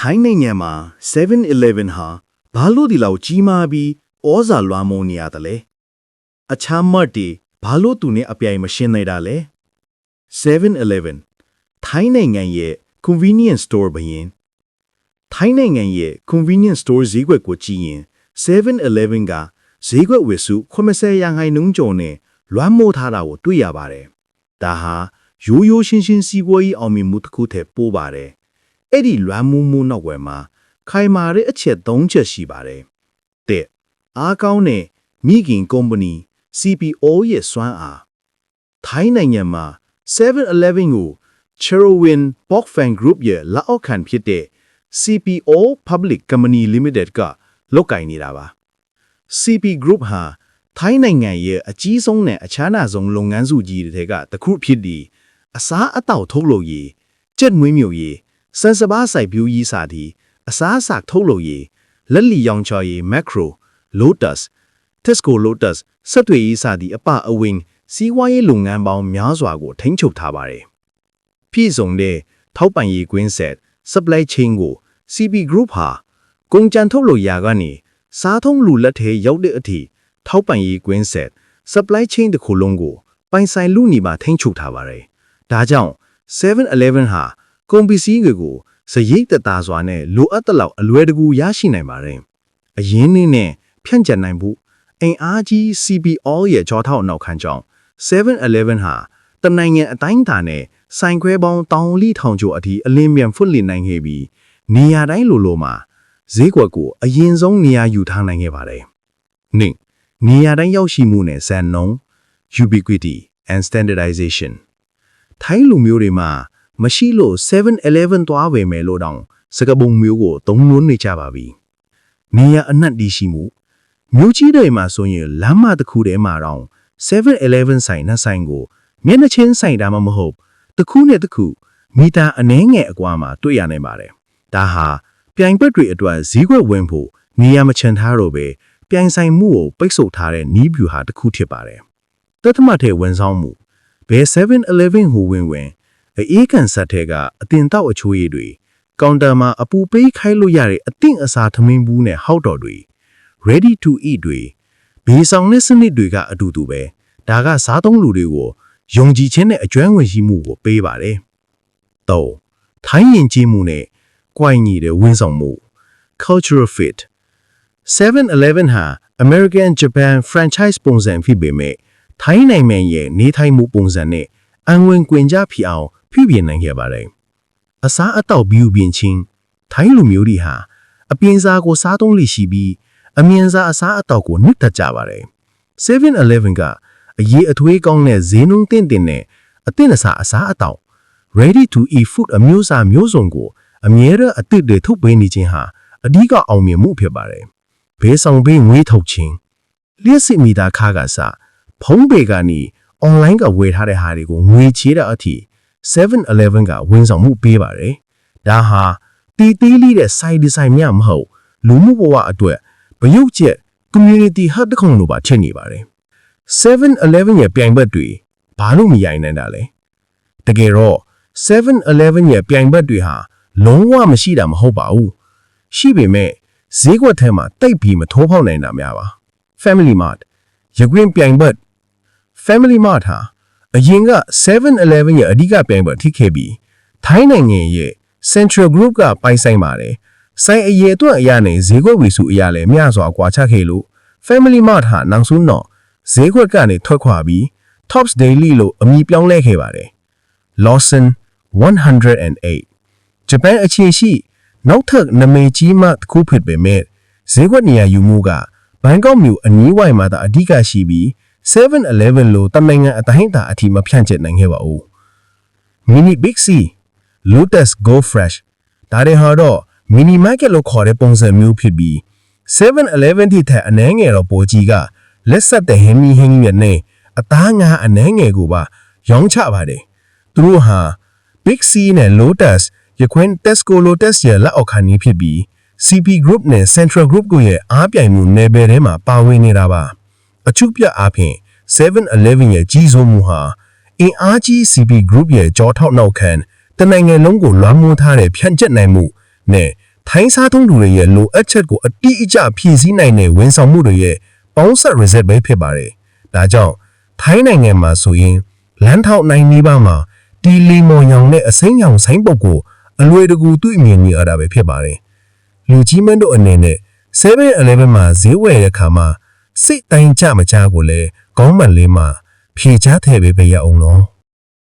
ထိုင်းနိုင်ငံမှာ 7-Eleven ဟာဘာလို့ဒီလောက်ကြီးမားပြီးဩဇာလွှမ်းမိုးနေရတယ်လဲအခြားမတ်တီဘာလို့သူနဲ့အပြိုင်မရှင်းနေတာလဲ 7-Eleven ထိုင်းနိုင်ငံရဲ့ convenience store ဘရင်ထိုင်းနိုင်ငံရဲ့ convenience store ဈေးကွက်ကိုကြည့်ရင် 7-Eleven ကဈေးကွက်ဝယ်စု80ရာခိုင်နှုန်းကျော်နဲ့လွှမ်းမိုးထားတာကိုတွေ့ရပါတယ်ဒါဟာရိုးရိုးရှင်းရှင်းစီးပွားရေးအောင်မြင်မှုတစ်ခုတည်းပို့ပါတယ် အဲ့ဒီလွမ်းမှုမှုနောက်ွယ်မှာခိုင်မာတဲ့အချက်၃ချက်ရှိပါတယ်။တဲ့အားကောင်းတဲ့မိခင်ကုမ္ပဏီ CPO ရဲ့စွမ်းအားထိုင်းနိုင်ငံမှာ 7-Eleven ကို Cherowin Bokfang Group ရဲ့လက်အောက်ခံဖြစ်တဲ့ CPO Public Company Limited ကလုပ်ကိုင်နေတာပါ။ CP Group ဟာထိုင်းနိုင်ငံရဲ့အကြီးဆုံးနဲ့အချမ်းသာဆုံးလုပ်ငန်းစုကြီးတွေကတစ်ခုဖြစ်ပြီးအစားအသောက်ထုတ်လုပ်ရေးကြက်မွေးမြူရေး စံစဘာစိုက်ပျိုးရေးစာတီအစားအစာထုတ်လုပ်ရေးလက်လီရောင်ချော်ရေး macro lotus tesco lotus စက်တွေရေးစာတီအပအဝင်းစီးပွားရေးလုပ်ငန်းပေါင်းများစွာကိုထိန်းချုပ်ထားပါတယ်ပြည့်စုံတဲ့ထောက်ပံ့ရေးကွင်းဆက် supply chain ကို CB Group ဟာကုန်ကြမ်းထုတ်လုပ်ရာကနေစား thông လူလက်ထဲရောက်တဲ့အထိထောက်ပံ့ရေးကွင်းဆက် supply chain တစ်ခုလုံးကို ပိုင်ဆိုင်လူနေပါထိန်းချုပ်ထားပါတယ်ဒါကြောင့် 7-Eleven ဟာ ကုန်ပစ္စည်းတွေကိုစရိတ်သက်သာစွာနဲ့လိုအပ်တဲ့လောက်အလွယ်တကူရရှိနိုင်ပါတယ်။အရင်းနှင်းနဲ့ဖြန့်ကျက်နိုင်ဖို့အင်အားကြီး CPO ရဲ့ကြောထောက်နောက်ခံကြောင့် 7-Eleven ဟာတနိုင်ငံအတိုင်းအတာနဲ့ဆိုင်ခွဲပေါင်းတောင်လီထောင်ကျော်အထိအလင်းမြန်ဖွင့်လှစ်နိုင်ခဲ့ပြီးနေရာတိုင်းလိုလိုမှာဈေးကွက်ကိုအရင်ဆုံးနေရာယူထားနိုင်ခဲ့ပါတယ်။နှင့်နေရာတိုင်းရောက်ရှိမှုနဲ့စံနှုန်း ubiquity and standardization ထိုင်းလူမျိုးတွေမှာ မရှိလို့ 7-Eleven သွားဝယ်မယ်လို့တောင်စကပုံမျိုးကိုသုံးလွန်းနေကြပါပြီ။နေရအနှံ့တည်ရှိမှုမြို့ကြီးတွေမှာဆိုရင်လမ်းမတစ်ခုတည်းမှာတောင် 7-Eleven ဆိုင်နဲ့ဆိုင်ကိုမျက်နှာချင်းဆိုင်တာမှမဟုတ်တစ်ခုနဲ့တစ်ခုမီတာအနည်းငယ်အကွာမှာတွေ့ရနိုင်ပါတယ်။ဒါဟာပြိုင်ဘက်တွေအတွက်ဈေးကွက်ဝင်ဖို့နေရာမချန်ထားတော့ပဲပြိုင်ဆိုင်မှုကိုပိတ်ဆို့ထားတဲ့နီးဗျူဟာတစ်ခုဖြစ်ပါတယ်။တသမတ်ထဲဝန်ဆောင်မှုဘယ် 7-Eleven ဟိုဝင်ဝင် အေးကန်ဆက်ထဲကအတင်တောက်အချိုးရည်တွေကောင်တာမှာအပူပေးခိုင်းလို့ရတဲ့အသင့်အစာထမင်းဘူးနဲ့ဟောက်တော်တွေ ready to eat တွေဘေးဆောင်တဲ့စနစ်တွေကအတူတူပဲဒါကစားသုံးလူတွေကိုယုံကြည်ခြင်းနဲ့အကျွမ်းဝင်ရှိမှုကိုပေးပါတယ်။၃ထိုင်းရင်ကြီးမှုနဲ့ကြွိုင်ညီတဲ့ဝန်ဆောင်မှု cultural fit 7-Eleven ဟာ American Japan franchise ပုံစံဖြစ်ပေမဲ့ထိုင်းနိုင်ငံရဲ့နေထိုင်မှုပုံစံနဲ့အံဝင်ကွင်ကြဖြစ်အောင် ပြုပြင်နိုင်ခဲ့ပါတယ်။အစားအသောက်ပြီးပြင်ချင်းထိုင်းလူမျိုးတွေဟာအပြင်းစားကိုစားသုံးလိရှိပြီးအမြင်စားအစားအသောက်ကိုနှစ်သက်ကြပါတယ်။ 7-Eleven ကအရေးအထွေးကောင်းတဲ့ဈေးနှုန်းတင့်တင်နဲ့အသင့်အစားအစားအသောက် ready to eat food အမျိုးအစားမျိုးစုံကိုအမြဲတမ်းအသစ်တွေထုတ်ပေးနေခြင်းဟာအဓိကအောင်မြင်မှုဖြစ်ပါတယ်။ဘေးဆောင်ဘေးငွေထုတ်ခြင်းလျှက်စစ်မိသားခါကစားဖုံးပေကနေ online ကဝယ်ထားတဲ့ဟာတွေကိုငွေချေးတဲ့အထိ 7-Eleven ကဝန်ဆောင်မှုပေးပါတယ်။ဒါဟာတီတီးလေးတဲ့ side design မြမဟုတ်လူမှုဘဝအတွက်ဗရုပ်ချက် community hub တစ်ခုလိုပါထင်နေပါတယ်။ 7-Eleven ရဲ့ပြိုင်ဘက်တွေဘာလို့မရိုင်နိုင်တာလဲ။တကယ်တော့ 7-Eleven ရဲ့ပြိုင်ဘက်တွေဟာလုံးဝမရှိတာမဟုတ်ပါဘူး။ရှိပေမဲ့ဈေးကွက်ထဲမှာတိတ်ပြီးမထိုးဖောက်နိုင်တာများပါ။ Family Mart ရကွင်းပြိုင်ဘက် Family Mart ဟာ အရင်က 7-Eleven ရဲ့အဓိကပြိုင်ဘက်ထိခဲ့ပြီးထိုင်းနိုင်ငံရဲ့ Central Group ကပိုင်ဆိုင်ပါတယ်။ဆိုင်အရေးအတွက်အရနဲ့ဈေးကွက်ဝီစုအရာလည်းမျှစွာကွာချခဲ့လို့ Family Mart ဟာနောက်ဆုံးတော့ဈေးကွက်ကနေထွက်ခွာပြီး Tops Daily လို့အမည်ပြောင်းလဲခဲ့ပါတယ်။ Lawson 108ဂျပန်အခြေရှိနောက်ထပ်နာမည်ကြီးမှတစ်ခုဖြစ်ပေမဲ့ဈေးကွက်နေရာယူမှုကဘန်ကောက်မြို့အနီးဝိုင်မှာသာအဓိကရှိပြီး 7-Eleven လို့တမန်ငန်အတိုင်းအတာအထိမဖြန့်ကျက်နိုင်ခဲ့ပါဘူး။ Mini Big C Lotus Go Fresh ဒါတွေဟာတော့ Mini Market လို့ခေါ်တဲ့ပုံစံမျိုးဖြစ်ပြီး 7-Eleven ထိထက်အနည်းငယ်တော့ပိုကြီးကလက်ဆက်တဲ့ဟင်းမီဟင်းရွက်နဲ့အသားငါအနည်းငယ်ကိုပါရောင်းချပါတယ်။သူတို့ဟာ Big C နဲ့ Lotus ရခွင်း Tesco Lotus ရဲ့လက်အောက်ခံနေဖြစ်ပြီး CP Group နဲ့ Central Group ကိုရဲ့အားပြိုင်မှုနယ်ပယ်ထဲမှာပါဝင်နေတာပါ အချုပ်ပြအားဖြင့် 7-Eleven ရဲ့ကြီးစိုးမှုဟာအင်အားကြီး CP Group ရဲ့ကြောထောက်နောက်ခံတနိုင်ငံလုံးကိုလွှမ်းမိုးထားတဲ့ဖြန့်ကျက်နိုင်မှုနဲ့ထိုင်းစားသုံးသူတွေရဲ့လိုအပ်ချက်ကိုအတိအကျဖြည့်ဆည်းနိုင်တဲ့ဝန်ဆောင်မှုတွေရဲ့ပေါင်းဆက် reset ပဲဖြစ်ပါတယ်။ဒါကြောင့်ထိုင်းနိုင်ငံမှာဆိုရင်လမ်းထောက်နိုင်နေပါမှာဒီလီမော်ရောင်နဲ့အစိမ်းရောင်ဆိုင်ပုတ်ကိုအလွယ်တကူသူ့အမြင်ကြီးရတာပဲဖြစ်ပါတယ်။လူကြီးမန်းတို့အနေနဲ့7-11မှာဈေးဝယ်တဲ့အခါမှာ စိတ်တိုင်းကြမကြကိုလည်းခေါင်းမှန်လေးမှာဖြေချထည့်ပေးပေးရအောင်နော်။